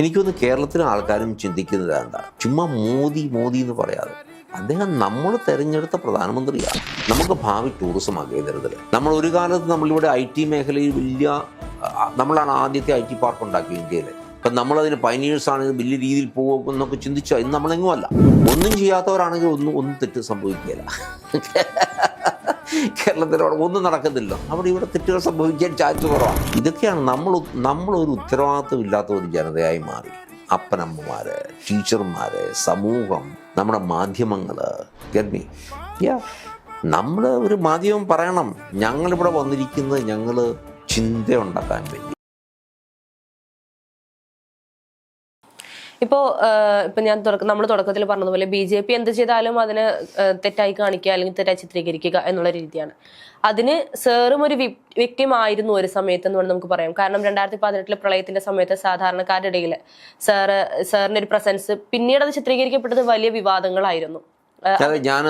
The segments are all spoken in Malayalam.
എനിക്കൊന്ന് കേരളത്തിലെ ആൾക്കാരും ചിന്തിക്കുന്നത് എന്താ ചുമ്മാ മോദി മോദി എന്ന് പറയാതെ. അദ്ദേഹം നമ്മൾ തെരഞ്ഞെടുത്ത പ്രധാനമന്ത്രിയാണ് നമുക്ക് ഭാവി ടൂറിസം അകേന്ദ്രത്തിൽ നമ്മൾ ഒരു കാലത്ത് നമ്മളിവിടെ ഐ ടി മേഖലയിൽ വലിയ നമ്മളാണ് ആദ്യത്തെ ഐ ടി പാർക്ക് ഉണ്ടാക്കിയ ഇന്ത്യയിൽ ഇപ്പം നമ്മളതിന് ആണെങ്കിൽ വലിയ രീതിയിൽ പോകും എന്നൊക്കെ ചിന്തിച്ചാൽ ഇന്ന് നമ്മളെങ്ങും അല്ല. ഒന്നും ചെയ്യാത്തവരാണെങ്കിൽ ഒന്നും ഒന്നും തെറ്റ് സംഭവിക്കില്ല കേരളത്തിലവിടെ ഒന്നും നടക്കുന്നില്ല. അവിടെ ഇവിടെ തെറ്റുകൾ സംഭവിക്കാൻ ചാൻസ് കുറവാണ് ഇതൊക്കെയാണ് നമ്മൾ നമ്മളൊരു ഉത്തരവാദിത്വം ഇല്ലാത്ത ഒരു ജനതയായി മാറി. അപ്പനമ്മമാര് ടീച്ചർമാര് സമൂഹം നമ്മുടെ മാധ്യമങ്ങൾ ഗർമി നമ്മൾ ഒരു മാധ്യമം പറയണം. ഞങ്ങളിവിടെ വന്നിരിക്കുന്നത് ഞങ്ങൾ ചിന്തയുണ്ടാക്കാൻ വേണ്ടി. ഇപ്പോ ഇപ്പൊ ഞാൻ നമ്മൾ തുടക്കത്തിൽ പറഞ്ഞതുപോലെ ബി ജെ പി എന്ത് ചെയ്താലും അതിന് തെറ്റായി കാണിക്കുക അല്ലെങ്കിൽ തെറ്റായി ചിത്രീകരിക്കുക എന്നുള്ള രീതിയാണ്. അതിന് സാറും ഒരു വ്യക്തിം ആയിരുന്നു ഒരു സമയത്ത് എന്ന് വേണം നമുക്ക് പറയാം. കാരണം രണ്ടായിരത്തി പതിനെട്ടിലെ പ്രളയത്തിന്റെ സമയത്ത് സാധാരണക്കാരുടെ ഇടയിൽ സാറ് സാറിന്റെ ഒരു പ്രസൻസ് പിന്നീട് അത് ചിത്രീകരിക്കപ്പെട്ടത് വലിയ വിവാദങ്ങളായിരുന്നു. ഞാൻ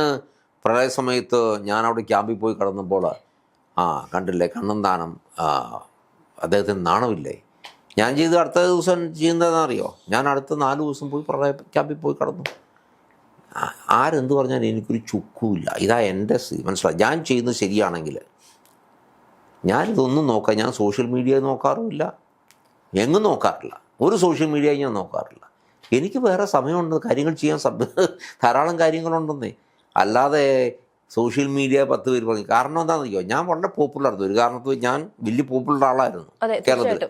പ്രളയ സമയത്ത് ഞാൻ അവിടെ ക്യാമ്പിൽ പോയി കടന്നപ്പോൾ ആ കണ്ടില്ലേ കണ്ണന്താനം അദ്ദേഹത്തിന് നാണമില്ലേ? ഞാൻ ചെയ്ത് അടുത്ത ദിവസം ചെയ്യുന്നതെന്നറിയോ ഞാൻ അടുത്ത നാല് ദിവസം പോയി പ്രളയ ക്യാമ്പിൽ പോയി കടന്നു. ആരെന്ത് പറഞ്ഞാൽ എനിക്കൊരു ചുക്കുമില്ല. ഇതാ എന്റെ സ്ഥിതി. മനസ്സിലായി? ഞാൻ ചെയ്യുന്നത് ശരിയാണെങ്കിൽ. ഞാനിതൊന്നും നോക്കാം. ഞാൻ സോഷ്യൽ മീഡിയ നോക്കാറുമില്ല. എങ്ങും നോക്കാറില്ല. ഒരു സോഷ്യൽ മീഡിയ ഞാൻ നോക്കാറില്ല. എനിക്ക് വേറെ സമയമുണ്ട്. കാര്യങ്ങൾ ചെയ്യാൻ ധാരാളം കാര്യങ്ങളുണ്ടെന്നേ. അല്ലാതെ സോഷ്യൽ മീഡിയ പത്ത് പേര് പറഞ്ഞു. കാരണം എന്താണെന്ന് ഞാൻ വളരെ പോപ്പുലർ ആയിരുന്നു ഒരു കാരണത്തിൽ ഞാൻ വലിയ പോപ്പുലർ ആളായിരുന്നു കേരളത്തിൽ.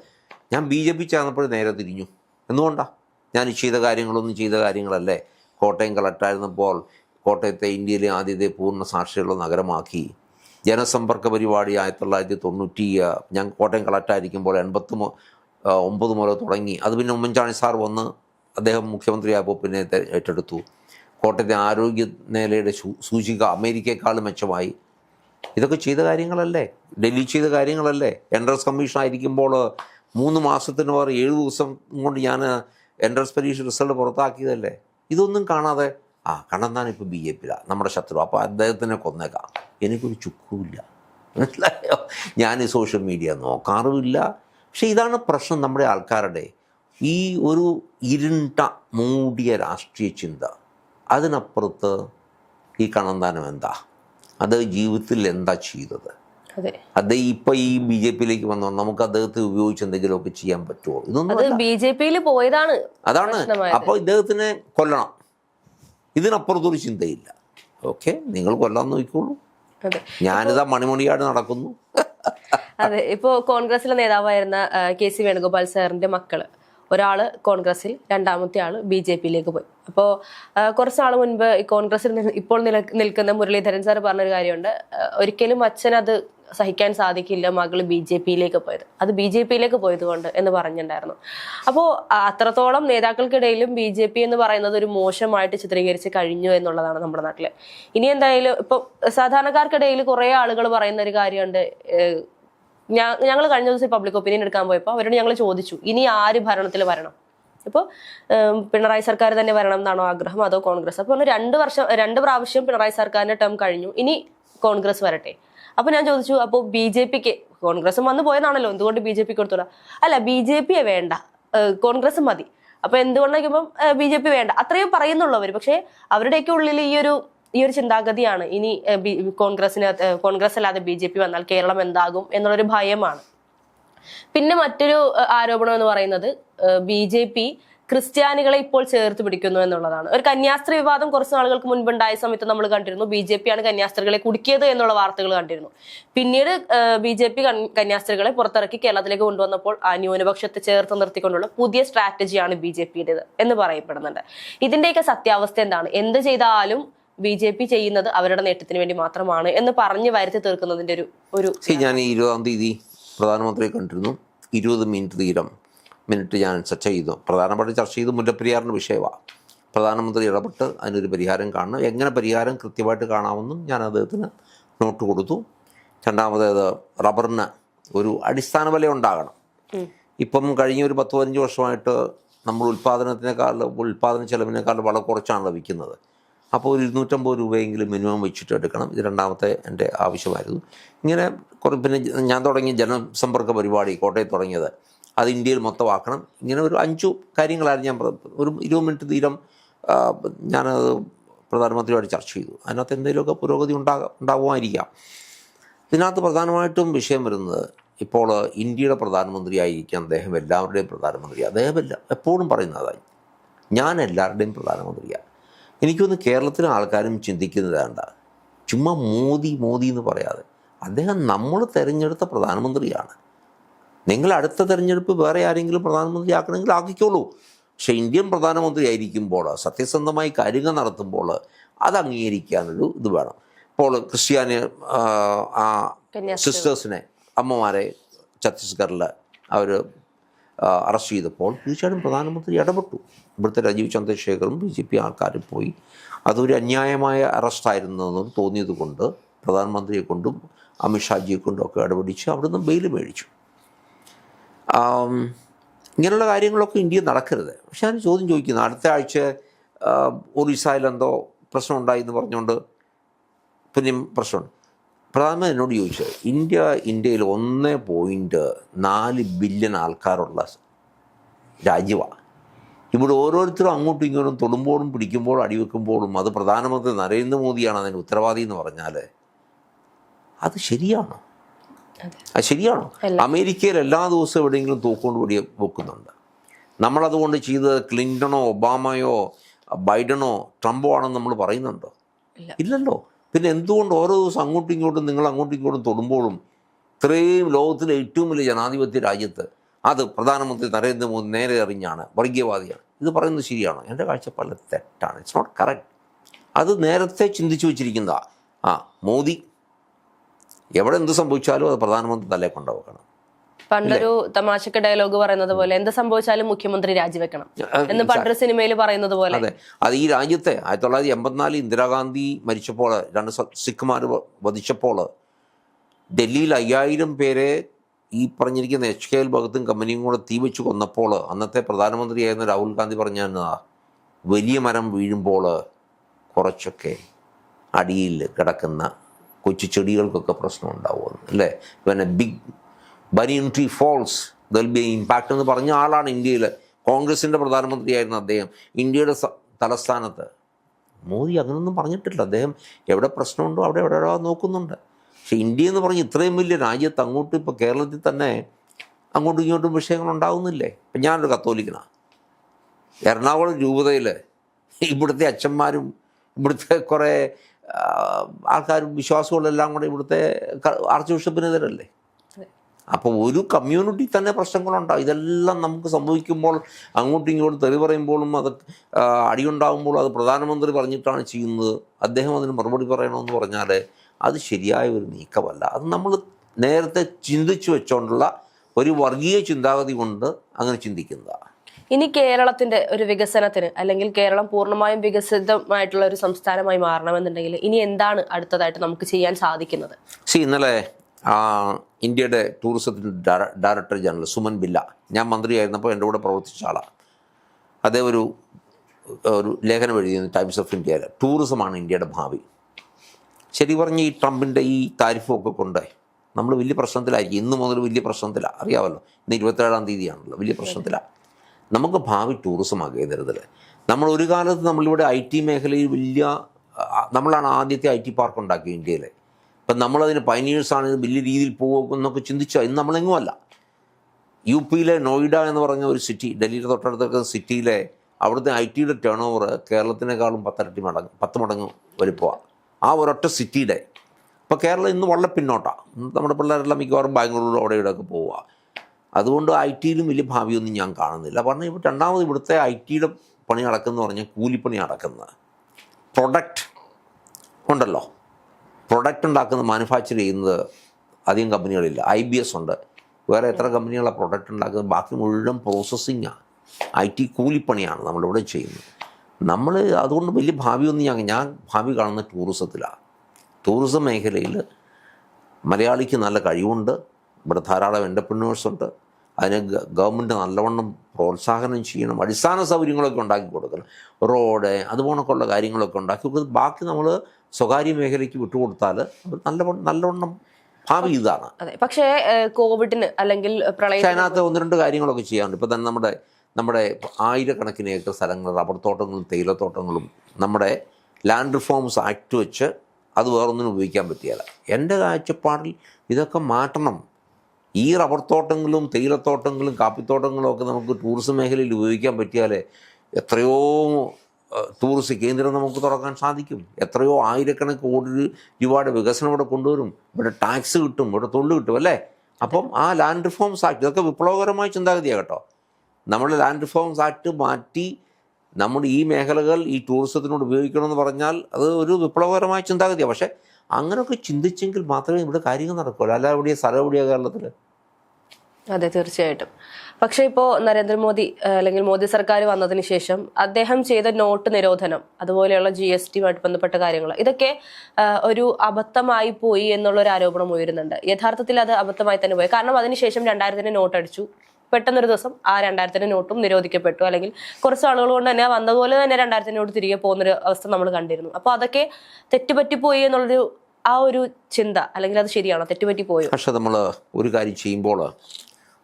ഞാൻ ബി ജെ പി ചേർന്നപ്പോൾ നേരെ തിരിഞ്ഞു. എന്തുകൊണ്ടാണ് ഞാൻ ചെയ്ത കാര്യങ്ങളൊന്നും ചെയ്ത കാര്യങ്ങളല്ലേ. കോട്ടയം കളക്ടറായിരുന്നപ്പോൾ കോട്ടയത്തെ ഇന്ത്യയിലെ ആദ്യത്തെ പൂർണ സാക്ഷിയുള്ള നഗരമാക്കി. ജനസമ്പർക്ക പരിപാടി ആയിരത്തി തൊള്ളായിരത്തി തൊണ്ണൂറ്റി ഞാൻ കോട്ടയം കളക്ടറായിരിക്കുമ്പോൾ എൺപത്തി ഒമ്പത് മുതൽ തുടങ്ങി. അത് പിന്നെ ഉമ്മൻചാണ്ടി സാർ വന്ന് അദ്ദേഹം മുഖ്യമന്ത്രിയായപ്പോൾ പിന്നെ ഏറ്റെടുത്തു. കോട്ടയത്തെ ആരോഗ്യ നിലയുടെ സൂചിക അമേരിക്കയെക്കാളും മെച്ചമായി. ഇതൊക്കെ ചെയ്ത കാര്യങ്ങളല്ലേ? ഡൽഹി ചെയ്ത കാര്യങ്ങളല്ലേ? എൻട്രൻസ് കമ്മീഷൻ ആയിരിക്കുമ്പോൾ മൂന്ന് മാസത്തിന് പകരം ഏഴ് ദിവസം കൊണ്ട് ഞാൻ എൻട്രൻസ് പരീക്ഷ റിസൾട്ട് പുറത്താക്കിയതല്ലേ? ഇതൊന്നും കാണാതെ ആ കണ്ണന്താൻ ഇപ്പോൾ ബി ജെ പിയിലാണ് നമ്മുടെ ശത്രു. അപ്പോൾ അദ്ദേഹത്തിനെ കൊന്നേക്കാം. എനിക്കൊരു ചുക്കുമില്ല മനസ്സിലായോ? ഞാൻ ഈ സോഷ്യൽ മീഡിയ നോക്കാറുമില്ല. പക്ഷെ ഇതാണ് പ്രശ്നം നമ്മുടെ ആൾക്കാരുടെ. ഈ ഒരു ഇരുണ്ട മൂടിയ രാഷ്ട്രീയ ചിന്ത. അതിനപ്പുറത്ത് ഈ കണ്ണന്താനം എന്താ? അത് ജീവിതത്തിൽ എന്താ ചെയ്തത്? അതെ. ഇപ്പൊ ഈ ബി ജെ പിയിലേക്ക് വന്നു നമുക്ക് അദ്ദേഹത്തെ ഉപയോഗിച്ച് എന്തെങ്കിലുമൊക്കെ ചെയ്യാൻ പറ്റുമോ ഇതൊന്നും. ബി ജെ പിയിൽ പോയതാണ് അതാണ്. അപ്പോൾ ഇദ്ദേഹത്തിനെ കൊല്ലണം. ഇതിനപ്പുറത്തൊരു ചിന്തയില്ല. ഓക്കെ നിങ്ങൾ കൊല്ലാൻ നോക്കിക്കോളൂ. ഞാനിതാ മണിമണിയാട് നടക്കുന്നു. അതെ ഇപ്പോ കോൺഗ്രസിലെ നേതാവായിരുന്ന കെ സി വേണുഗോപാൽ സാറിന്റെ മക്കൾ. ഒരാൾ കോൺഗ്രസിൽ രണ്ടാമത്തെ ആൾ ബി ജെ പിയിലേക്ക് പോയി. അപ്പോ കുറച്ച് നാൾ മുൻപ് കോൺഗ്രസിൽ ഇപ്പോൾ നിൽക്കുന്ന മുരളീധരൻ സാർ പറഞ്ഞൊരു കാര്യമുണ്ട്. ഒരിക്കലും അച്ഛൻ അത് സഹിക്കാൻ സാധിക്കില്ല മകൾ ബി ജെ പിയിലേക്ക് പോയത്. അത് ബി ജെ പിയിലേക്ക് പോയത് കൊണ്ട് എന്ന് പറഞ്ഞിട്ടുണ്ടായിരുന്നു. അപ്പോൾ അത്രത്തോളം നേതാക്കൾക്കിടയിലും ബി ജെ പി എന്ന് പറയുന്നത് ഒരു മോശമായിട്ട് ചിത്രീകരിച്ച് കഴിഞ്ഞു എന്നുള്ളതാണ് നമ്മുടെ നാട്ടിൽ ഇനി എന്തായാലും ഇപ്പൊ സാധാരണക്കാർക്കിടയിൽ കുറെ ആളുകൾ പറയുന്ന ഒരു കാര്യമുണ്ട്. ഞങ്ങൾ കഴിഞ്ഞ ദിവസം പബ്ലിക് ഒപ്പീനിയൻ എടുക്കാൻ പോയപ്പോൾ അവരോട് ഞങ്ങൾ ചോദിച്ചു ഇനി ആര് ഭരണത്തിൽ വരണം? ഇപ്പോൾ പിണറായി സർക്കാർ തന്നെ വരണം എന്നാണോ ആഗ്രഹം അതോ കോൺഗ്രസ്? അപ്പോൾ രണ്ട് വർഷം രണ്ട് പ്രാവശ്യം പിണറായി സർക്കാരിന്റെ ടേം കഴിഞ്ഞു. ഇനി കോൺഗ്രസ് വരട്ടെ. അപ്പോൾ ഞാൻ ചോദിച്ചു അപ്പോൾ ബി ജെ പിക്ക് കോൺഗ്രസ് വന്നു പോയതാണല്ലോ എന്തുകൊണ്ട് ബി ജെ പിക്ക് കൊടുത്തു അല്ല ബി ജെ പിയെ വേണ്ട. കോൺഗ്രസ് മതി. അപ്പൊ എന്തുകൊണ്ടാകുമ്പം ബി ജെ പി വേണ്ട. അത്രയും പറയുന്നുള്ളൂ അവർ പക്ഷേ അവരുടെയൊക്കെ ഉള്ളിൽ ഈ ഒരു ഈ ഒരു ചിന്താഗതിയാണ്. ഇനി കോൺഗ്രസിന് കോൺഗ്രസ് അല്ലാതെ ബി ജെ പി വന്നാൽ കേരളം എന്താകും എന്നുള്ളൊരു ഭയമാണ്. പിന്നെ മറ്റൊരു ആരോപണം എന്ന് പറയുന്നത് ബി ജെ പി ക്രിസ്ത്യാനികളെ ഇപ്പോൾ ചേർത്ത് പിടിക്കുന്നു എന്നുള്ളതാണ്. ഒരു കന്യാസ്ത്രീ വിവാദം കുറച്ച് നാളുകൾക്ക് മുൻപുണ്ടായ സമയത്ത് നമ്മൾ കണ്ടിരുന്നു. ബി ജെ പി ആണ് കന്യാസ്ത്രീകളെ കുടുക്കിയത് എന്നുള്ള വാർത്തകൾ കണ്ടിരുന്നു. പിന്നീട് ബി ജെ പി കന്യാസ്ത്രീകളെ പുറത്തിറക്കി കേരളത്തിലേക്ക് കൊണ്ടുവന്നപ്പോൾ ആ ന്യൂനപക്ഷത്തെ ചേർത്ത് നിർത്തിക്കൊണ്ടുള്ള പുതിയ സ്ട്രാറ്റജിയാണ് ബി ജെ പിയുടേത് എന്ന് പറയപ്പെടുന്നുണ്ട്. ഇതിന്റെയൊക്കെ സത്യാവസ്ഥ എന്താണ്? എന്ത് ചെയ്താലും ബി ജെ പി ചെയ്യുന്നത് അവരുടെ നേട്ടത്തിന് വേണ്ടി മാത്രമാണ് എന്ന് പറഞ്ഞ് വരുത്തി തീർക്കുന്നതിന്റെ ഒരു ഒരു ഞാൻ ഇരുപതാം തീയതി പ്രധാനമന്ത്രിയെ കണ്ടിരുന്നു. ഇരുപത് മിനിറ്റ് തീരം മിനിറ്റ് ഞാൻ ചർച്ച ചെയ്തു. പ്രധാനപ്പെട്ട ചർച്ച ചെയ്ത് മുല്ലപ്പെരിയാറിന്റെ വിഷയമാണ് പ്രധാനമന്ത്രി ഇടപെട്ട് അതിനൊരു പരിഹാരം കാണണം. എങ്ങനെ പരിഹാരം കൃത്യമായിട്ട് കാണാമെന്നും ഞാൻ അദ്ദേഹത്തിന് നോട്ട് കൊടുത്തു. രണ്ടാമതേത് റബ്ബറിന് ഒരു അടിസ്ഥാന വില ഉണ്ടാകണം. ഇപ്പം കഴിഞ്ഞ ഒരു പത്ത് പതിനഞ്ച് വർഷമായിട്ട് നമ്മൾ ഉൽപ്പാദനത്തിനേക്കാൾ ഉൽപ്പാദന ചെലവിനേക്കാൾ വളരെ കുറച്ചാണ് ലഭിക്കുന്നത്. അപ്പോൾ ഒരു ഇരുന്നൂറ്റമ്പത് രൂപയെങ്കിലും മിനിമം വെച്ചിട്ട് എടുക്കണം. ഇത് രണ്ടാമത്തെ എന്റെ ആവശ്യമായിരുന്നു. ഇങ്ങനെ കുറേ പിന്നെ ഞാൻ തുടങ്ങിയ ജനസമ്പർക്ക പരിപാടി കോട്ടയത്ത് തുടങ്ങിയത്. അത് ഇന്ത്യയിൽ മൊത്തമാക്കണം. ഇങ്ങനെ ഒരു അഞ്ചു കാര്യങ്ങളായിരുന്നു ഞാൻ ഒരു ഇരുപത് മിനിറ്റ് തീരം ഞാനത് പ്രധാനമന്ത്രിയുമായിട്ട് ചർച്ച ചെയ്തു. അതിനകത്ത് എന്തെങ്കിലുമൊക്കെ പുരോഗതി ഉണ്ടാകാം ഉണ്ടാകുമായിരിക്കാം ഇതിനകത്ത് പ്രധാനമായിട്ടും വിഷയം വരുന്നത് ഇപ്പോൾ ഇന്ത്യയുടെ പ്രധാനമന്ത്രിയായിരിക്കാം അദ്ദേഹം എല്ലാവരുടെയും പ്രധാനമന്ത്രി അദ്ദേഹം എല്ലാ എപ്പോഴും പറയുന്നതായി ഞാൻ എല്ലാവരുടെയും പ്രധാനമന്ത്രിയാണ് എനിക്കൊന്ന് കേരളത്തിലെ ആൾക്കാരും ചിന്തിക്കുന്നത് വേണ്ട ചുമ്മാ മോദി മോദി എന്ന് പറയാതെ. അദ്ദേഹം നമ്മൾ തിരഞ്ഞെടുത്ത പ്രധാനമന്ത്രിയാണ്. നിങ്ങൾ അടുത്ത തെരഞ്ഞെടുപ്പ് വേറെ ആരെങ്കിലും പ്രധാനമന്ത്രി ആക്കണമെങ്കിൽ ആക്കിക്കോളൂ. പക്ഷേ ഇന്ത്യൻ പ്രധാനമന്ത്രി ആയിരിക്കുമ്പോൾ സത്യസന്ധമായി കാര്യങ്ങൾ നടത്തുമ്പോൾ അത് അംഗീകരിക്കാനൊരു ഇത് വേണം. ഇപ്പോൾ ക്രിസ്ത്യാനി ആ, സിസ്റ്റേഴ്സിനെ അമ്മമാരെ ഛത്തീസ്ഗറിൽ അവർ അറസ്റ്റ് ചെയ്തപ്പോൾ തീർച്ചയായിട്ടും പ്രധാനമന്ത്രി ഇടപെട്ടു. ഇവിടുത്തെ രാജീവ് ചന്ദ്രശേഖറും ബി ജെ പി ആൾക്കാരും പോയി. അതൊരു അന്യായമായ അറസ്റ്റായിരുന്നു എന്ന് തോന്നിയത് കൊണ്ട് പ്രധാനമന്ത്രിയെ കൊണ്ടും അമിത്ഷാജിയെ കൊണ്ടും ഒക്കെ ഇടപെടിച്ച് അവിടുന്ന് ബെയിൽ മേടിച്ചു. ഇങ്ങനെയുള്ള കാര്യങ്ങളൊക്കെ ഇന്ത്യയിൽ നടക്കരുത്. പക്ഷെ ഞാൻ ചോദ്യം ചോദിക്കുന്നു. അടുത്ത ആഴ്ച ഒറീസയിൽ എന്തോ പ്രശ്നം ഉണ്ടായി എന്ന് പറഞ്ഞുകൊണ്ട് പിന്നെയും പ്രശ്നമുണ്ട്. പ്രധാനമന്ത്രി എന്നോട് ചോദിച്ചത് ഇന്ത്യ ഇന്ത്യയിൽ ഒന്ന് പോയിന്റ് നാല് ബില്യൺ ആൾക്കാരുള്ള രാജ്യമാണ്. ഇവിടെ ഓരോരുത്തരും അങ്ങോട്ടും ഇങ്ങോട്ടും തൊടുമ്പോഴും പിടിക്കുമ്പോഴും അടിവെക്കുമ്പോഴും അത് പ്രധാനമന്ത്രി നരേന്ദ്രമോദിയാണ് അതിന് ഉത്തരവാദി എന്ന് പറഞ്ഞാൽ അത് ശരിയാണോ? അതെ. ശരിയാണോ. അമേരിക്കയിൽ എല്ലാ ദിവസവും എവിടെയെങ്കിലും തൂക്കൊണ്ട് വെടി വെക്കുന്നുണ്ട്. നമ്മളതുകൊണ്ട് ചെയ്തത് ക്ലിന്റണോ ഒബാമയോ ബൈഡനോ ട്രംപോ ആണെന്ന് നമ്മൾ പറയുന്നുണ്ടോ? ഇല്ല. ഇല്ലല്ലോ. പിന്നെ എന്തുകൊണ്ട് ഓരോ ദിവസം അങ്ങോട്ടും ഇങ്ങോട്ടും നിങ്ങൾ അങ്ങോട്ടും ഇങ്ങോട്ടും തൊടുമ്പോഴും ഇത്രയും ലോകത്തിലെ ഏറ്റവും വലിയ ജനാധിപത്യ രാജ്യത്ത് അത് പ്രധാനമന്ത്രി നരേന്ദ്രമോദി നേരെ എറിഞ്ഞാണ് വർഗീയവാദിയാണ്. ഇത് പറയുന്നത് ശരിയാണോ? എന്റെ കാഴ്ചപ്പാടിൽ തെറ്റാണ്. ഇറ്റ്സ് നോട്ട് കറക്റ്റ് അത് നേരത്തെ ചിന്തിച്ചു വെച്ചിരിക്കുന്ന ആ മോദി എവിടെ എന്ത് സംഭവിച്ചാലും അത് പ്രധാനമന്ത്രി തലേ കൊണ്ടുപോകണം. പണ്ടൊരു തമാശക്ക് ഡയലോഗ് പറയുന്നത് പോലെ എന്ത് സംഭവിച്ചാലും മുഖ്യമന്ത്രി രാജിവെക്കണം. എന്ന് പണ്ടൊരു സിനിമയിൽ പറയുന്നത് പോലെ. അതെ. അത് ഈ രാജ്യത്തെ ആയിരത്തി തൊള്ളായിരത്തി എൺപത്തിനാല് ഇന്ദിരാഗാന്ധി മരിച്ചപ്പോൾ രണ്ട് സിഖ്മാർ വധിച്ചപ്പോൾ ഡൽഹിയിൽ അയ്യായിരം പേരെ ഈ പറഞ്ഞിരിക്കുന്ന എച്ച് കെ എൽ ഭഗത്തും കമ്പനിയും കൂടെ തീ വെച്ച് കൊന്നപ്പോൾ അന്നത്തെ പ്രധാനമന്ത്രിയായിരുന്ന രാഹുൽ ഗാന്ധി പറഞ്ഞ വലിയ മരം വീഴുമ്പോൾ കുറച്ചൊക്കെ അടിയിൽ കിടക്കുന്ന കൊച്ചു ചെടികൾക്കൊക്കെ പ്രശ്നം ഉണ്ടാവുമെന്ന് അല്ലേ? പിന്നെ big banyan tree falls dull be impact എന്ന് പറഞ്ഞ ആളാണ് ഇന്ത്യയിൽ കോൺഗ്രസിന്റെ പ്രധാനമന്ത്രിയായിരുന്ന അദ്ദേഹം. ഇന്ത്യയുടെ തലസ്ഥാനത്ത്. മോദി അങ്ങനൊന്നും പറഞ്ഞിട്ടില്ല. അദ്ദേഹം എവിടെ പ്രശ്നമുണ്ടോ അവിടെ എവിടെ നോക്കുന്നുണ്ട്. പക്ഷെ ഇന്ത്യ എന്ന് പറഞ്ഞ് ഇത്രയും വലിയ രാജ്യത്ത് അങ്ങോട്ട് ഇപ്പോൾ കേരളത്തിൽ തന്നെ അങ്ങോട്ടും ഇങ്ങോട്ടും വിഷയങ്ങൾ ഉണ്ടാകുന്നില്ലേ ഇപ്പം ഞാനൊരു കത്തോലിക്കനാണ് എറണാകുളം രൂപതയിൽ ഇവിടുത്തെ അച്ഛന്മാരും ഇവിടുത്തെ കുറേ ആൾക്കാരും വിശ്വാസങ്ങളെല്ലാം കൂടെ ഇവിടുത്തെ ആർച്ച് ബിഷപ്പിനെതിരല്ലേ? അപ്പോൾ ഒരു കമ്മ്യൂണിറ്റി തന്നെ പ്രശ്നങ്ങളുണ്ടാവും. ഇതെല്ലാം നമുക്ക് സംഭവിക്കുമ്പോൾ അങ്ങോട്ടും ഇങ്ങോട്ടും തെറി പറയുമ്പോഴും അത് അടിയുണ്ടാകുമ്പോൾ അത് പ്രധാനമന്ത്രി പറഞ്ഞിട്ടാണ് ചെയ്യുന്നത്. അദ്ദേഹം അതിന് മറുപടി പറയണമെന്ന് പറഞ്ഞാൽ അത് ശരിയായ ഒരു നീക്കമല്ല. അത് നമ്മൾ നേരത്തെ ചിന്തിച്ചു വെച്ചുകൊണ്ടുള്ള ഒരു വർഗീയ ചിന്താഗതി കൊണ്ട് അങ്ങനെ ചിന്തിക്കുന്നതാണ്. ഇനി കേരളത്തിന്റെ ഒരു വികസനത്തിന് അല്ലെങ്കിൽ കേരളം പൂർണമായും വികസിതമായിട്ടുള്ള ഒരു സംസ്ഥാനമായി മാറണമെന്നുണ്ടെങ്കിൽ ഇനി എന്താണ് അടുത്തതായിട്ട് നമുക്ക് ചെയ്യാൻ സാധിക്കുന്നത്? സി ഇന്നലെ ഇന്ത്യയുടെ ടൂറിസത്തിന്റെ ഡയറക്ടർ ജനറൽ സുമൻ ബില്ല ഞാൻ മന്ത്രിയായിരുന്നപ്പോൾ എന്റെ കൂടെ പ്രവർത്തിച്ച ആളാണ് അതേ ഒരു ഒരു ലേഖനം എഴുതിയിരുന്നു ടൈംസ് ഓഫ് ഇന്ത്യയിൽ ടൂറിസമാണ് ഇന്ത്യയുടെ ഭാവി. ശരി പറഞ്ഞ ഈ ട്രംപിന്റെ ഈ താരിഫൊക്കെ കൊണ്ട് നമ്മൾ വലിയ പ്രശ്നത്തിലായിരിക്കും. ഇന്ന് മുതൽ വലിയ പ്രശ്നത്തിലാണ് അറിയാമല്ലോ ഇന്ന് ഇരുപത്തേഴാം തീയതിയാണല്ലോ വലിയ പ്രശ്നത്തിലാണ് നമുക്ക് ഭാവി ടൂറിസമാണ് കേന്ദ്രത്തിൽ നമ്മൾ ഒരു കാലത്ത് നമ്മളിവിടെ ഐ ടി മേഖലയിൽ വലിയ നമ്മളാണ് ആദ്യത്തെ ഐ ടി പാർക്ക് ഉണ്ടാക്കിയത് ഇന്ത്യയിൽ ഇപ്പം നമ്മളതിന് പൈനീഴ്സാണ് ഇത് വലിയ രീതിയിൽ പോകുമെന്നൊക്കെ ചിന്തിച്ചാൽ ഇന്ന് നമ്മളെങ്ങുമല്ല യു പിയിലെ നോയിഡ എന്ന് പറഞ്ഞ ഒരു സിറ്റി ഡൽഹിയുടെ തൊട്ടടുത്തൊക്കെ സിറ്റിയിലെ അവിടുത്തെ ഐ ടിയുടെ ടേൺ ഓവർ കേരളത്തിനേക്കാളും പത്തരട്ടി മടങ്ങ് പത്ത് മടങ്ങ് വലിപ്പമാണ് ആ ഒരൊറ്റ സിറ്റിയുടെ ഇപ്പോൾ കേരളം ഇന്ന് വളരെ പിന്നോട്ടാണ് നമ്മുടെ പിള്ളേരെല്ലാം മിക്കവാറും ബാംഗ്ലൂരിലോ അവിടെ ഇവിടെയൊക്കെ പോവുക അതുകൊണ്ട് ഐ ടിയിലും വലിയ ഭാവിയൊന്നും ഞാൻ കാണുന്നില്ല. പറഞ്ഞാൽ ഇപ്പോൾ രണ്ടാമത് ഇവിടുത്തെ ഐ ടിയുടെ പണി നടക്കുന്ന പറഞ്ഞാൽ കൂലിപ്പണി നടക്കുന്നത് പ്രൊഡക്റ്റ് ഉണ്ടല്ലോ. പ്രൊഡക്റ്റ് ഉണ്ടാക്കുന്ന മാനുഫാക്ചർ ചെയ്യുന്നത് അധികം കമ്പനികളില്ല. ഐ ബി എസ് ഉണ്ട്. വേറെ എത്ര കമ്പനികളാണ് പ്രൊഡക്റ്റ് ഉണ്ടാക്കുന്നത്? ബാക്കി മുഴുവൻ പ്രോസസ്സിങ്ങാണ് ഐ ടി കൂലിപ്പണിയാണ് നമ്മളിവിടെ ചെയ്യുന്നത്. നമ്മൾ അതുകൊണ്ട് വലിയ ഭാവിയൊന്നും ഞാൻ ഞാൻ ഭാവി കാണുന്ന ടൂറിസത്തിലാണ് ടൂറിസം മേഖലയിൽ മലയാളിക്ക് നല്ല കഴിവുണ്ട്. ഇവിടെ ധാരാളം എന്റർപ്രനേഴ്സ് ഉണ്ട് അതിന് ഗവൺമെന്റ് നല്ലവണ്ണം പ്രോത്സാഹനം ചെയ്യണം. അടിസ്ഥാന സൗകര്യങ്ങളൊക്കെ ഉണ്ടാക്കി കൊടുക്കണം. റോഡ് അതുപോലൊക്കെയുള്ള കാര്യങ്ങളൊക്കെ ഉണ്ടാക്കി കൊടുത്ത് ബാക്കി നമ്മൾ സ്വകാര്യ മേഖലയ്ക്ക് വിട്ടുകൊടുത്താൽ അത് നല്ലവണ്ണം നല്ലവണ്ണം ഭാവി ഇതാണ്. അതെ പക്ഷേ കോവിഡിന് അല്ലെങ്കിൽ പ്രളയം അതിനകത്ത് ഒന്ന് രണ്ട് കാര്യങ്ങളൊക്കെ ചെയ്യാറുണ്ട് ഇപ്പം തന്നെ നമ്മുടെ നമ്മുടെ ആയിരക്കണക്കിന് ഏക്കർ സ്ഥലങ്ങൾ റബ്ബർ തോട്ടങ്ങളും തേയിലത്തോട്ടങ്ങളും നമ്മുടെ ലാൻഡ് റിഫോംസ് ആക്ട് വെച്ച് അത് വേറൊന്നിനും ഉപയോഗിക്കാൻ പറ്റിയല്ല. എന്റെ കാഴ്ചപ്പാടിൽ ഇതൊക്കെ മാറ്റണം. ഈ റബ്ബർ തോട്ടങ്ങളും തേയിലത്തോട്ടങ്ങളും കാപ്പിത്തോട്ടങ്ങളും ഒക്കെ നമുക്ക് ടൂറിസം മേഖലയിൽ ഉപയോഗിക്കാൻ പറ്റിയാൽ എത്രയോ ടൂറിസ്റ്റ് കേന്ദ്രം നമുക്ക് തുറക്കാൻ സാധിക്കും. എത്രയോ ആയിരക്കണക്കിന് കോടി രൂപയുടെ വികസനം ഇവിടെ കൊണ്ടുവരും. ഇവിടെ ടാക്സ് കിട്ടും ഇവിടെ തൊഴിൽ കിട്ടും അല്ലേ? അപ്പം ആ ലാൻഡ് റിഫോംസ് ആക്ട് ഇതൊക്കെ വിപ്ലവകരമായ ചിന്താഗതിയാണ് കേട്ടോ. നമ്മൾ ലാൻഡ് റിഫോംസ് ആക്ട് മാറ്റി നമ്മുടെ ഈ മേഖലകൾ ഈ ടൂറിസത്തിനോട് ഉപയോഗിക്കണമെന്ന് പറഞ്ഞാൽ അത് ഒരു വിപ്ലവകരമായ ചിന്താഗതിയാണ് പക്ഷേ അങ്ങനെയൊക്കെ ചിന്തിച്ചെങ്കിൽ മാത്രമേ ഇവിടെ കാര്യങ്ങൾ നടക്കുള്ളൂ. അല്ല ഇവിടെ സ്ഥലം എവിടെയാ കേരളത്തിൽ അതെ തീർച്ചയായിട്ടും. പക്ഷേ ഇപ്പോൾ നരേന്ദ്രമോദി അല്ലെങ്കിൽ മോദി സർക്കാർ വന്നതിന് ശേഷം അദ്ദേഹം ചെയ്ത നോട്ട് നിരോധനം അതുപോലെയുള്ള ജി എസ് ടിയുമായിട്ട് ബന്ധപ്പെട്ട കാര്യങ്ങൾ ഇതൊക്കെ ഒരു അബദ്ധമായി പോയി എന്നുള്ള ഒരു ആരോപണം ഉയരുന്നുണ്ട്. യഥാർത്ഥത്തിൽ അത് അബദ്ധമായി തന്നെ പോയി. കാരണം അതിനുശേഷം രണ്ടായിരത്തിന് നോട്ട് അടിച്ചു. പെട്ടെന്നൊരു ദിവസം ആ രണ്ടായിരത്തിന്റെ നോട്ടും നിരോധിക്കപ്പെട്ടു. അല്ലെങ്കിൽ കുറച്ച് ആളുകൾ കൊണ്ട് തന്നെ വന്നതുപോലെ തന്നെ രണ്ടായിരത്തിന്റെ നോട്ട് തിരികെ പോകുന്നൊരു അവസ്ഥ നമ്മൾ കണ്ടിരുന്നു. അപ്പോൾ അതൊക്കെ തെറ്റുപറ്റിപ്പോയി എന്നുള്ളൊരു ആ ഒരു ചിന്ത അല്ലെങ്കിൽ അത് ശരിയാണോ? തെറ്റുപറ്റി പോയോ? പക്ഷെ നമ്മൾ ഒരു കാര്യം ചെയ്യുമ്പോൾ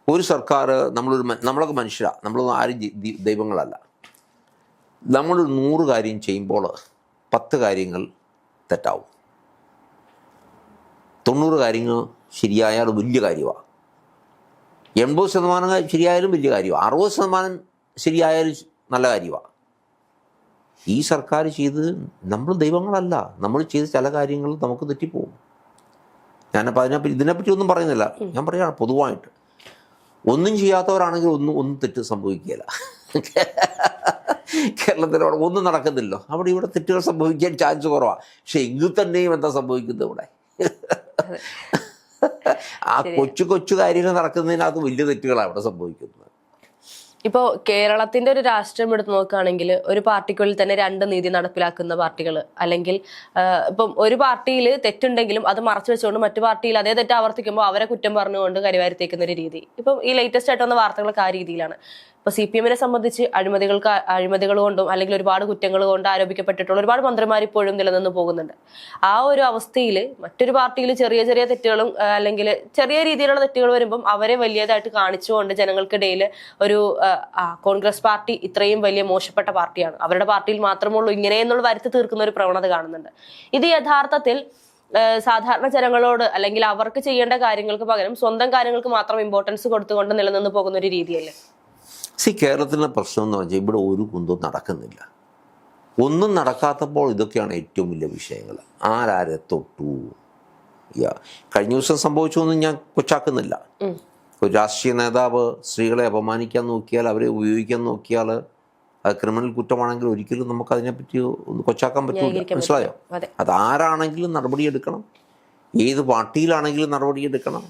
ഒരു സർക്കാർ നമ്മളൊരു നമ്മളൊക്കെ മനുഷ്യരാണ് നമ്മളൊന്നും ആരും ദൈവങ്ങളല്ല. നമ്മൾ നൂറ് കാര്യം ചെയ്യുമ്പോൾ പത്ത് കാര്യങ്ങൾ തെറ്റാവും. തൊണ്ണൂറ് കാര്യങ്ങൾ ശരിയായാൽ വലിയ കാര്യമാണ് എൺപത് ശതമാനം ശരിയായാലും വലിയ കാര്യമാണ് അറുപത് ശതമാനം ശരിയായാലും നല്ല കാര്യമാണ് ഈ സർക്കാർ ചെയ്ത് നമ്മൾ ദൈവങ്ങളല്ല. നമ്മൾ ചെയ്ത ചില കാര്യങ്ങൾ നമുക്ക് തെറ്റിപ്പോകും. ഞാനപ്പോൾ അതിനെപ്പറ്റി ഇതിനെപ്പറ്റി ഒന്നും പറയുന്നില്ല. ഞാൻ പറയുകയാണ് പൊതുവായിട്ട്. ഒന്നും ചെയ്യാത്തവരാണെങ്കിൽ ഒന്നും ഒന്നും തെറ്റ് സംഭവിക്കുകയില്ല. കേരളത്തിൽ അവിടെ ഒന്നും നടക്കുന്നില്ലോ അവിടെ ഇവിടെ തെറ്റുകൾ സംഭവിക്കാൻ ചാൻസ് കുറവാണ് പക്ഷെ എങ്കിൽ തന്നെയും എന്താ സംഭവിക്കുന്നത് ഇവിടെ? ആ കൊച്ചു കൊച്ചു കാര്യങ്ങൾ നടക്കുന്നതിനകത്ത് വലിയ തെറ്റുകളാണ് അവിടെ സംഭവിക്കുന്നത്. ഇപ്പോൾ കേരളത്തിന്റെ ഒരു രാഷ്ട്രീയം എടുത്ത് നോക്കുകയാണെങ്കിൽ ഒരു പാർട്ടിക്കുള്ളിൽ തന്നെ രണ്ട് നീതി നടപ്പിലാക്കുന്ന പാർട്ടികൾ അല്ലെങ്കിൽ ഇപ്പം ഒരു പാർട്ടിയിൽ തെറ്റുണ്ടെങ്കിലും അത് മറച്ചു വെച്ചുകൊണ്ട് മറ്റു പാർട്ടിയിൽ അതേ തെറ്റ് ആവർത്തിക്കുമ്പോൾ അവരെ കുറ്റം പറഞ്ഞുകൊണ്ട് കരിവാരിത്തേക്കുന്ന ഒരു രീതി. ഇപ്പം ഈ ലേറ്റസ്റ്റ് ആയിട്ട് വന്ന വാർത്തകളൊക്കെ ആ രീതിയിലാണ്. ഇപ്പൊ സി പി എമ്മിനെ സംബന്ധിച്ച് അഴിമതികൾക്ക് അഴിമതികൾ കൊണ്ടും അല്ലെങ്കിൽ ഒരുപാട് കുറ്റങ്ങൾ കൊണ്ട് ആരോപിക്കപ്പെട്ടിട്ടുള്ള ഒരുപാട് മന്ത്രിമാർ ഇപ്പോഴും നിലനിന്ന് പോകുന്നുണ്ട്. ആ ഒരു അവസ്ഥയിൽ മറ്റൊരു പാർട്ടിയിൽ ചെറിയ ചെറിയ തെറ്റുകളും അല്ലെങ്കിൽ ചെറിയ രീതിയിലുള്ള തെറ്റുകൾ വരുമ്പം അവരെ വലിയതായിട്ട് കാണിച്ചുകൊണ്ട് ജനങ്ങൾക്കിടയിൽ ഒരു കോൺഗ്രസ് പാർട്ടി ഇത്രയും വലിയ മോശപ്പെട്ട പാർട്ടിയാണ്. അവരുടെ പാർട്ടിയിൽ മാത്രമുള്ളൂ ഇങ്ങനെ എന്നുള്ള വരുത്തി തീർക്കുന്ന ഒരു പ്രവണത കാണുന്നുണ്ട്. ഇത് യഥാർത്ഥത്തിൽ സാധാരണ ജനങ്ങളോട് അല്ലെങ്കിൽ അവർക്ക് ചെയ്യേണ്ട കാര്യങ്ങൾക്ക് പകരം സ്വന്തം കാര്യങ്ങൾക്ക് മാത്രം ഇമ്പോർട്ടൻസ് കൊടുത്തുകൊണ്ട് നിലനിന്ന് പോകുന്ന ഒരു രീതിയല്ലേ? സി കേരളത്തിലെ പ്രശ്നം എന്ന് വെച്ചാൽ ഇവിടെ ഒരു കുന്തവും നടക്കുന്നില്ല. ഒന്നും നടക്കാത്തപ്പോൾ ഇതൊക്കെയാണ് ഏറ്റവും വലിയ വിഷയങ്ങൾ. ആരാരെ തൊട്ടു. കഴിഞ്ഞ ദിവസം സംഭവിച്ചൊന്നും ഞാൻ കൊച്ചാക്കുന്നില്ല. ഒരു രാഷ്ട്രീയ നേതാവ് സ്ത്രീകളെ അപമാനിക്കാൻ നോക്കിയാൽ അവരെ ഉപയോഗിക്കാൻ നോക്കിയാൽ അത് ക്രിമിനൽ കുറ്റമാണെങ്കിൽ ഒരിക്കലും നമുക്ക് അതിനെപ്പറ്റി ഒന്ന് കൊച്ചാക്കാൻ പറ്റില്ല മനസ്സിലായോ? അതെ. ആരാണെങ്കിലും നടപടിയെടുക്കണം. ഏത് പാർട്ടിയിലാണെങ്കിലും നടപടിയെടുക്കണം.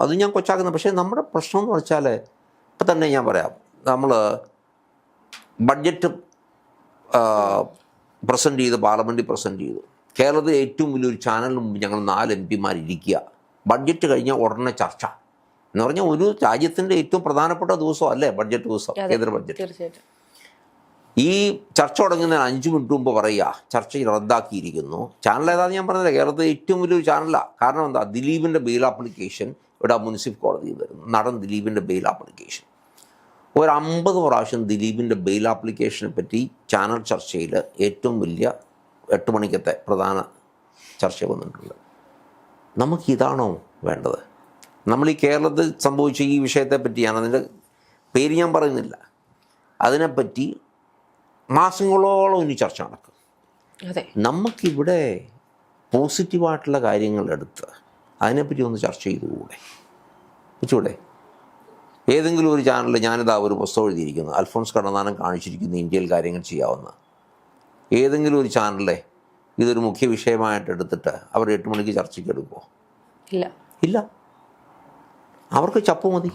അത് ഞാൻ കൊച്ചാക്കുന്നത് പക്ഷേ നമ്മുടെ പ്രശ്നം എന്ന് വെച്ചാൽ ഇപ്പം തന്നെ ഞാൻ പറയാം. നമ്മൾ ബഡ്ജറ്റ് പ്രസന്റ് ചെയ്ത് പാർലമെന്റിൽ പ്രസന്റ് ചെയ്തു. കേരളത്തിലെ ഏറ്റവും വലിയൊരു ചാനലിന് മുമ്പ് ഞങ്ങൾ നാല് എം പിമാർ ഇരിക്കുക. ബഡ്ജറ്റ് കഴിഞ്ഞാൽ ഉടനെ ചർച്ച. എന്ന് പറഞ്ഞാൽ ഒരു രാജ്യത്തിന്റെ ഏറ്റവും പ്രധാനപ്പെട്ട ദിവസം അല്ലേ ബഡ്ജറ്റ് ദിവസം? കേന്ദ്ര ബഡ്ജറ്റ് ഈ ചർച്ച തുടങ്ങുന്നതിന് അഞ്ച് മിനിറ്റ് മുമ്പ് പറയുക ചർച്ച റദ്ദാക്കിയിരിക്കുന്നു. ചാനൽ ഏതാണെന്ന് ഞാൻ പറഞ്ഞില്ല? കേരളത്തിലെ ഏറ്റവും വലിയൊരു ചാനലാണ് കാരണം എന്താ? ദിലീപിന്റെ ബെയിൽ ആപ്ലിക്കേഷൻ ഇവിടെ മുനിസിപ്പൽ കോടതിയിൽ വരുന്നു. നടൻ ദിലീപിന്റെ ബെയിൽ ആപ്ലിക്കേഷൻ ഒരു അമ്പത് പ്രാവശ്യം ദിലീപിന്റെ ബെയിൽ ആപ്ലിക്കേഷനെ പറ്റി ചാനൽ ചർച്ചയിൽ ഏറ്റവും വലിയ എട്ട് മണിക്കത്തെ പ്രധാന ചർച്ച വന്നിട്ടുണ്ട്. നമുക്ക് ഇതാണോ വേണ്ടത്? നമ്മൾ ഈ കേരളത്തിൽ സംഭവിച്ച ഈ വിഷയത്തെ പറ്റിയാണ് അതിന്റെ പേര് ഞാൻ പറയുന്നില്ല. അതിനെപ്പറ്റി മാസങ്ങളോളം ഇനി ചർച്ച നടക്കും. അതെ. നമുക്കിവിടെ പോസിറ്റീവായിട്ടുള്ള കാര്യങ്ങളെടുത്ത് അതിനെപ്പറ്റി ഒന്ന് ചർച്ച ചെയ്തുകൂടെ? പറ്റൂടെ ഏതെങ്കിലും ഒരു ചാനലിൽ ഞാനിതാ ഒരു പുസ്തകം എഴുതിയിരിക്കുന്നു. അൽഫോൺസ് കണ്ണനാനം കാണിച്ചിരിക്കുന്നു ഇന്ത്യയിൽ കാര്യങ്ങൾ ചെയ്യാവുന്ന. ഏതെങ്കിലും ഒരു ചാനലിലെ ഇതൊരു മുഖ്യ വിഷയമായിട്ട് എടുത്തിട്ട് അവർ എട്ട് മണിക്ക് ചർച്ചയ്ക്ക് എടുക്കുമോ ഇല്ല. ഇല്ല. അവർക്ക് ചപ്പ് മതി.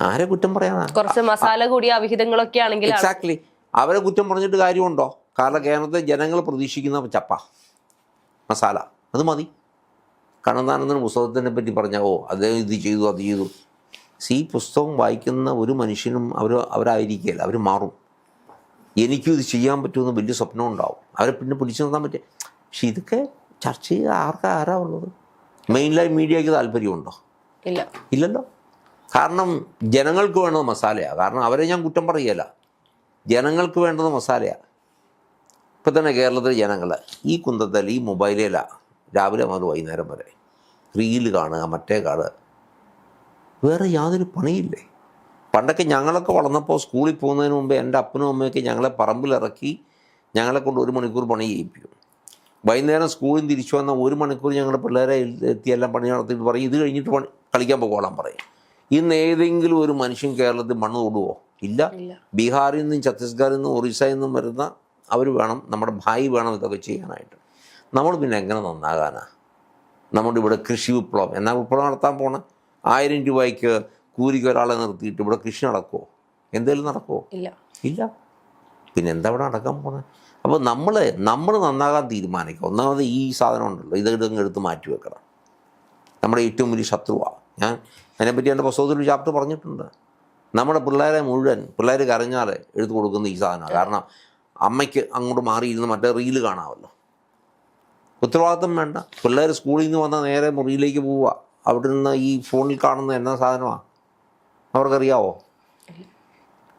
ആരെ കുറ്റം പറയാനാ കുറച്ച് മസാല കൂടിയ അവിഹിതങ്ങളൊക്കെ ആണെങ്കിൽ എക്സാക്ട്ലി അവരെ കുറ്റം പറഞ്ഞിട്ട് കാര്യമുണ്ടോ? കാരണം കേരളത്തിലെ ജനങ്ങൾ പ്രതീക്ഷിക്കുന്ന ചപ്പ മസാല. അത് മതി. കണ്ണന്താനന്ദൻ പുസ്തകത്തിനെ പറ്റി പറഞ്ഞാൽ ഓ അദ്ദേഹം ഇത് ചെയ്തു അത് ചെയ്തു. സി പുസ്തകം വായിക്കുന്ന ഒരു മനുഷ്യനും അവർ അവരായിരിക്കില്ല അവർ മാറും. എനിക്കും ഇത് ചെയ്യാൻ പറ്റുമെന്ന് വലിയ സ്വപ്നം ഉണ്ടാവും. അവരെ പിന്നെ പിടിച്ചു നിർത്താൻ പറ്റും പക്ഷെ ഇതൊക്കെ ചർച്ച ചെയ്ത് ആർക്കാ ആരാ ഉള്ളത്? മെയിൻലൈൻ മീഡിയയ്ക്ക് താല്പര്യമുണ്ടോ? ഇല്ല. ഇല്ലല്ലോ. കാരണം ജനങ്ങൾക്ക് വേണ്ടത് മസാലയാണ് കാരണം അവരെ ഞാൻ കുറ്റം പറയുകയല്ല. ജനങ്ങൾക്ക് വേണ്ടത് മസാലയാണ് ഇപ്പം തന്നെ കേരളത്തിലെ ജനങ്ങൾ ഈ കുന്തത്തിൽ ഈ മൊബൈലിലാണ് രാവിലെ മുതൽ വൈകുന്നേരം വരെ റീൽ കാണുക മറ്റേ കാണുക. വേറെ യാതൊരു പണിയില്ലേ? പണ്ടൊക്കെ ഞങ്ങളൊക്കെ വളർന്നപ്പോൾ സ്കൂളിൽ പോകുന്നതിന് മുമ്പ് എന്റെ അപ്പനും അമ്മയൊക്കെ ഞങ്ങളെ പറമ്പിലിറക്കി ഞങ്ങളെ കൊണ്ട് ഒരു മണിക്കൂർ പണി ചെയ്യിപ്പിക്കും. വൈകുന്നേരം സ്കൂളിൽ തിരിച്ചു വന്ന ഒരു മണിക്കൂർ ഞങ്ങളുടെ പിള്ളേരെ എത്തിയെല്ലാം പണി നടത്തിയിട്ട് പറയും ഇത് കഴിഞ്ഞിട്ട് പണി കളിക്കാൻ പോകോളാൻ പറയും. ഇന്ന് ഏതെങ്കിലും ഒരു മനുഷ്യൻ കേരളത്തിൽ മണ്ണ് തൊടുവോ? ഇല്ല. ബീഹാറിൽ നിന്നും ഛത്തീസ്ഗഡിൽ നിന്നും ഒറീസയിൽ നിന്നും വരുന്ന അവർ വേണം നമ്മുടെ ഭായി വേണം ഇതൊക്കെ ചെയ്യാനായിട്ട്. നമ്മൾ പിന്നെ എങ്ങനെ നന്നാകാനാ? നമ്മുടെ ഇവിടെ കൃഷി വിപ്ലവം. എന്നാൽ വിപ്ലവം നടത്താൻ പോണ? ആയിരം രൂപയ്ക്ക് കൂലിക്ക് ഒരാളെ നിർത്തിയിട്ട് ഇവിടെ കൃഷി നടക്കുമോ എന്തെങ്കിലും നടക്കുമോ ഇല്ല. ഇല്ല. പിന്നെ എന്താ ഇവിടെ നടക്കാൻ പോകുന്നത് അപ്പോൾ നമ്മൾ നമ്മൾ നന്നാകാൻ തീരുമാനിക്കുക. ഒന്നാമത് ഈ സാധനം ഉണ്ടല്ലോ ഇത് ഇതങ്ങ് എടുത്ത് മാറ്റി വെക്കണം. നമ്മുടെ ഏറ്റവും വലിയ ശത്രുവാണ് ഞാൻ അതിനെപ്പറ്റി എന്റെ പുസ്തകത്തിൽ ഒരു ചാപ്റ്റർ പറഞ്ഞിട്ടുണ്ട്. നമ്മുടെ പിള്ളേരെ മുഴുവൻ പിള്ളേർ കരഞ്ഞാൽ എടുത്തു കൊടുക്കുന്ന ഈ സാധനമാണ്. കാരണം അമ്മയ്ക്ക് അങ്ങോട്ട് മാറിയിരുന്ന് മറ്റേ റീൽ കാണാമല്ലോ. ഉത്തരവാദിത്തം വേണ്ട. പിള്ളേർ സ്കൂളിൽ നിന്ന് വന്നാൽ നേരെ മുറിയിലേക്ക് പോവുക. അവിടെ നിന്ന് ഈ ഫോണിൽ കാണുന്ന എന്നാ സാധനമാണ് അവർക്കറിയാവോ?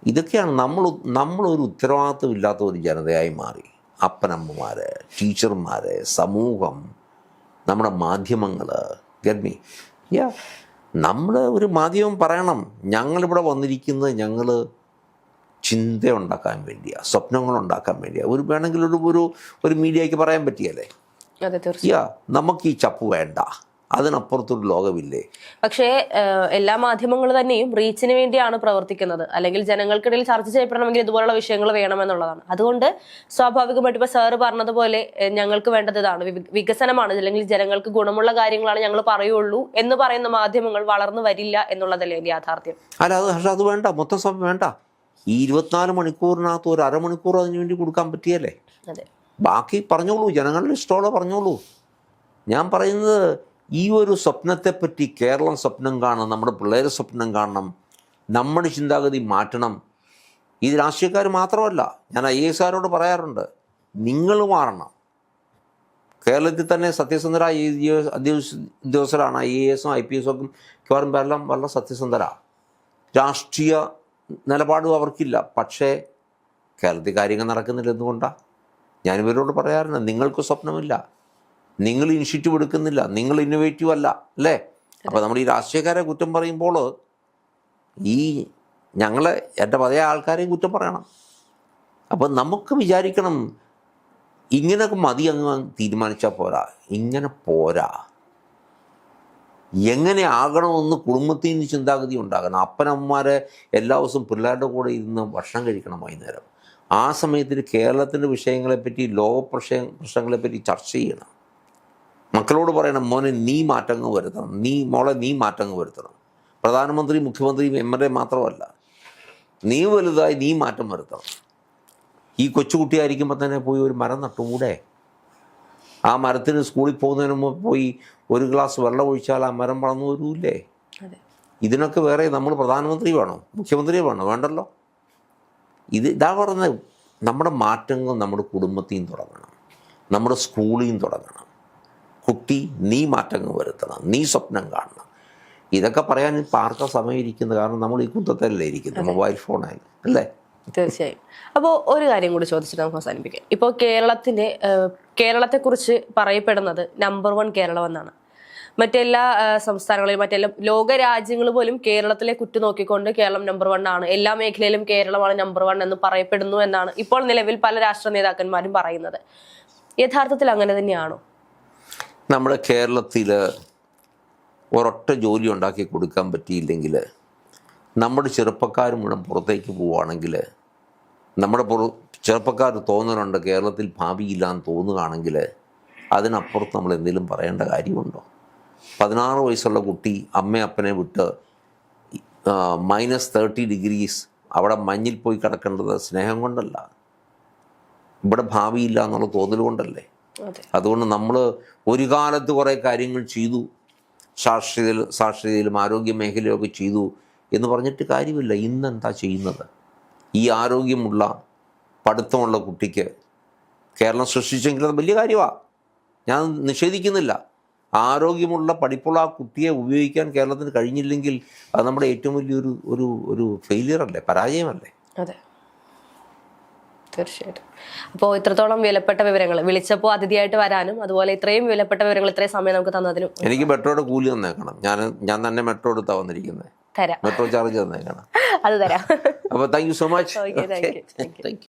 ഇതൊക്കെയാണ് നമ്മൾ നമ്മളൊരു ഉത്തരവാദിത്വമില്ലാത്ത ഒരു ജനതയായി മാറി. അപ്പനമ്മമാർ ടീച്ചർമാർ സമൂഹം നമ്മുടെ മാധ്യമങ്ങൾ ഗർമി യാ നമ്മൾ ഒരു മാധ്യമം പറയണം. ഞങ്ങളിവിടെ വന്നിരിക്കുന്നത് ഞങ്ങൾ ചിന്ത ഉണ്ടാക്കാൻ വേണ്ടിയാണ് സ്വപ്നങ്ങൾ ഉണ്ടാക്കാൻ വേണ്ടിയാണ് ഒരു വേണമെങ്കിൽ ഒരു ഒരു മീഡിയയ്ക്ക് പറയാൻ പറ്റിയല്ലേ? യാ നമുക്ക് ഈ ചപ്പ് വേണ്ട. അതിനപ്പുറത്തൊരു ലോകമില്ലേ? പക്ഷേ എല്ലാ മാധ്യമങ്ങളും തന്നെയും റീച്ചിന് വേണ്ടിയാണ് പ്രവർത്തിക്കുന്നത്. അല്ലെങ്കിൽ ജനങ്ങൾക്കിടയിൽ ചർച്ച ചെയ്യപ്പെടണമെങ്കിൽ ഇതുപോലുള്ള വിഷയങ്ങൾ വേണമെന്നുള്ളതാണ്. അതുകൊണ്ട് സ്വാഭാവികമായിട്ട് ഇപ്പൊ സാറ് പറഞ്ഞതുപോലെ ഞങ്ങൾക്ക് വേണ്ടത് ഇതാണ്. വികസനമാണ്. അല്ലെങ്കിൽ ജനങ്ങൾക്ക് ഗുണമുള്ള കാര്യങ്ങളാണ് ഞങ്ങൾ പറയുള്ളൂ എന്ന് പറയുന്ന മാധ്യമങ്ങൾ വളർന്നു വരില്ല എന്നുള്ളതല്ലേ യാഥാർത്ഥ്യം. അല്ല അത് പക്ഷെ അത് വേണ്ട. മൊത്തം സമയം വേണ്ട. ഈ ഇരുപത്തിനാല് മണിക്കൂറിനകത്ത് ഒരു അരമണിക്കൂർ അതിന് വേണ്ടി കൊടുക്കാൻ പറ്റിയല്ലേ? ബാക്കി പറഞ്ഞോളൂ. ജനങ്ങളുടെ ഇഷ്ടമുള്ള പറഞ്ഞോളൂ. ഞാൻ പറയുന്നത് ഈ ഒരു സ്വപ്നത്തെപ്പറ്റി കേരളം സ്വപ്നം കാണണം നമ്മുടെ പിള്ളേർ സ്വപ്നം കാണണം നമ്മുടെ ചിന്താഗതി മാറ്റണം. ഇത് രാഷ്ട്രീയക്കാർ മാത്രമല്ല ഞാൻ ഐ എസ് ആരോട് പറയാറുണ്ട് നിങ്ങൾ മാറണം. കേരളത്തിൽ തന്നെ സത്യസന്ധരായ ഉദ്യോഗസ്ഥരാണ് ഐ എ എസും ഐ പി എസും ഒക്കെ മിക്കവാറും പേരെല്ലാം വളരെ സത്യസന്ധരാണ് രാഷ്ട്രീയ നിലപാടും അവർക്കില്ല പക്ഷേ കേരളത്തിൽ കാര്യങ്ങൾ നടക്കുന്നില്ല എന്തുകൊണ്ടാണ് ഞാൻ ഇവരോട് പറയാറുണ്ട് നിങ്ങൾക്ക് സ്വപ്നമില്ല. നിങ്ങൾ ഇനിഷ്യേറ്റീവ് എടുക്കുന്നില്ല നിങ്ങൾ ഇന്നോവേറ്റീവ് അല്ല അല്ലേ? അപ്പോൾ നമ്മൾ ഈ രാഷ്ട്രീയക്കാരെ കുറ്റം പറയുമ്പോൾ ഈ ഞങ്ങളെ എന്റെ പഴയ ആൾക്കാരെയും കുറ്റം പറയണം. അപ്പോൾ നമുക്ക് വിചാരിക്കണം ഇങ്ങനെ മതി അങ്ങ് തീരുമാനിച്ചാൽ പോരാ. ഇങ്ങനെ പോരാ. എങ്ങനെ ആകണമെന്ന് കുടുംബത്തിൽ നിന്ന് ചിന്താഗതി ഉണ്ടാകണം. അപ്പനമ്മമാരെ എല്ലാ ദിവസവും പിള്ളേരുടെ കൂടെ ഇരുന്ന് ഭക്ഷണം കഴിക്കണം വൈകുന്നേരം. ആ സമയത്തിൽ കേരളത്തിന്റെ വിഷയങ്ങളെപ്പറ്റി ലോക പ്രശ്ന പ്രശ്നങ്ങളെപ്പറ്റി ചർച്ച ചെയ്യണം. മക്കളോട് പറയണം മോനെ നീ മാറ്റങ്ങൾ വരുത്തണം. നീ മോളെ നീ മാറ്റങ്ങൾ വരുത്തണം. പ്രധാനമന്ത്രി മുഖ്യമന്ത്രി എം എൽ എ മാത്രമല്ല. നീ വലുതായി നീ മാറ്റം വരുത്തണം. ഈ കൊച്ചുകുട്ടിയായിരിക്കുമ്പോൾ തന്നെ പോയി ഒരു മരം നട്ടുകൂടെ? ആ മരത്തിന് സ്കൂളിൽ പോകുന്നതിന് മുമ്പ് പോയി ഒരു ഗ്ലാസ് വെള്ളം ഒഴിച്ചാൽ ആ മരം വളർന്നു വരൂല്ലേ? ഇതിനൊക്കെ വേറെ നമ്മൾ പ്രധാനമന്ത്രി വേണോ? മുഖ്യമന്ത്രി വേണോ? വേണ്ടല്ലോ. ഇത് ഇതാ പറഞ്ഞത്. നമ്മുടെ മാറ്റങ്ങൾ നമ്മുടെ കുടുംബത്തിൽ നിന്ന് തുടങ്ങണം. നമ്മുടെ സ്കൂളിൽ നിന്ന് തുടങ്ങണം. കുട്ടി നീ മാറ്റങ്ങൾ വരുത്തണം നീ സ്വപ്നം കാണണം. ഇതൊക്കെ പറയാൻ ഇപ്പം ആർക്കാ സമയം ഇരിക്കുന്നത് കാരണം നമ്മൾ ഈ കുന്തത്തല്ലേ ഇരിക്കുന്നത് മൊബൈൽ ഫോണായി അല്ലേ? തീർച്ചയായും. അപ്പോൾ ഒരു കാര്യം കൂടി ചോദിച്ചിട്ട് നമുക്ക് അവസാനിപ്പിക്കാം. ഇപ്പോൾ കേരളത്തിന്റെ കേരളത്തെക്കുറിച്ച് പറയപ്പെടുന്നത് നമ്പർ വൺ കേരളം എന്നാണ്. മറ്റെല്ലാ സംസ്ഥാനങ്ങളിലും മറ്റെല്ലാ ലോക രാജ്യങ്ങൾ പോലും കേരളത്തിലെ കുറ്റു നോക്കിക്കൊണ്ട് കേരളം നമ്പർ വൺ ആണ്. എല്ലാ മേഖലയിലും കേരളമാണ് നമ്പർ വൺ എന്ന് പറയപ്പെടുന്നു എന്നാണ് ഇപ്പോൾ നിലവിൽ പല രാഷ്ട്ര നേതാക്കന്മാരും പറയുന്നത്. യഥാർത്ഥത്തിൽ അങ്ങനെ തന്നെയാണോ? നമ്മുടെ കേരളത്തിൽ ഒരൊറ്റ ജോലി ഉണ്ടാക്കി കൊടുക്കാൻ പറ്റിയില്ലെങ്കിൽ നമ്മുടെ ചെറുപ്പക്കാർ മുഴുവൻ പുറത്തേക്ക് പോവുകയാണെങ്കിൽ നമ്മുടെ പുറ ചെറുപ്പക്കാർ തോന്നുന്നുണ്ട് കേരളത്തിൽ ഭാവിയില്ലാന്ന് തോന്നുകയാണെങ്കിൽ അതിനപ്പുറത്ത് നമ്മൾ എന്തെങ്കിലും പറയേണ്ട കാര്യമുണ്ടോ? പതിനാറ് വയസ്സുള്ള കുട്ടി അമ്മ അപ്പനെ വിട്ട് മൈനസ് തേർട്ടി ഡിഗ്രീസ് അവിടെ മഞ്ഞിൽ പോയി കിടക്കേണ്ടത് സ്നേഹം കൊണ്ടല്ല. ഇവിടെ ഭാവിയില്ല എന്നുള്ള തോന്നൽ കൊണ്ടല്ലേ? അതുകൊണ്ട് നമ്മൾ ഒരു കാലത്ത് കുറേ കാര്യങ്ങൾ ചെയ്തു. സാക്ഷരതയിൽ സാക്ഷരതയിലും ആരോഗ്യ മേഖലയൊക്കെ ചെയ്തു എന്ന് പറഞ്ഞിട്ട് കാര്യമില്ല. ഇന്നെന്താ ചെയ്യുന്നത്? ഈ ആരോഗ്യമുള്ള പഠിത്തമുള്ള കുട്ടിക്ക് കേരളം സൃഷ്ടിച്ചെങ്കിൽ അത് വലിയ കാര്യമാണ് ഞാൻ നിഷേധിക്കുന്നില്ല. ആരോഗ്യമുള്ള പഠിപ്പുള്ള ആ കുട്ടിയെ ഉപയോഗിക്കാൻ കേരളത്തിന് കഴിഞ്ഞില്ലെങ്കിൽ അത് നമ്മുടെ ഏറ്റവും വലിയൊരു ഒരു ഒരു ഫെയിലിയർ അല്ലേ? പരാജയമല്ലേ? അതെ. തീർച്ചയായിട്ടും. അപ്പോൾ ഇത്രത്തോളം വിലപ്പെട്ട വിവരങ്ങൾ. വിളിച്ചപ്പോൾ അതിഥിയായിട്ട് വരാനും അതുപോലെ ഇത്രയും വിലപ്പെട്ട വിവരങ്ങൾ ഇത്രയും സമയം നമുക്ക് തന്നതിനും എനിക്ക് മെട്രോയുടെ കൂലി തന്നേക്കണം. ഞാൻ ഞാൻ തന്നെ മെട്രോ എടുത്താ വന്നിരിക്കുന്നത് തരാം. മെട്രോ ചാർജ് തന്നേക്കണം. അത് തരാം. അപ്പോൾ thank you so much thank you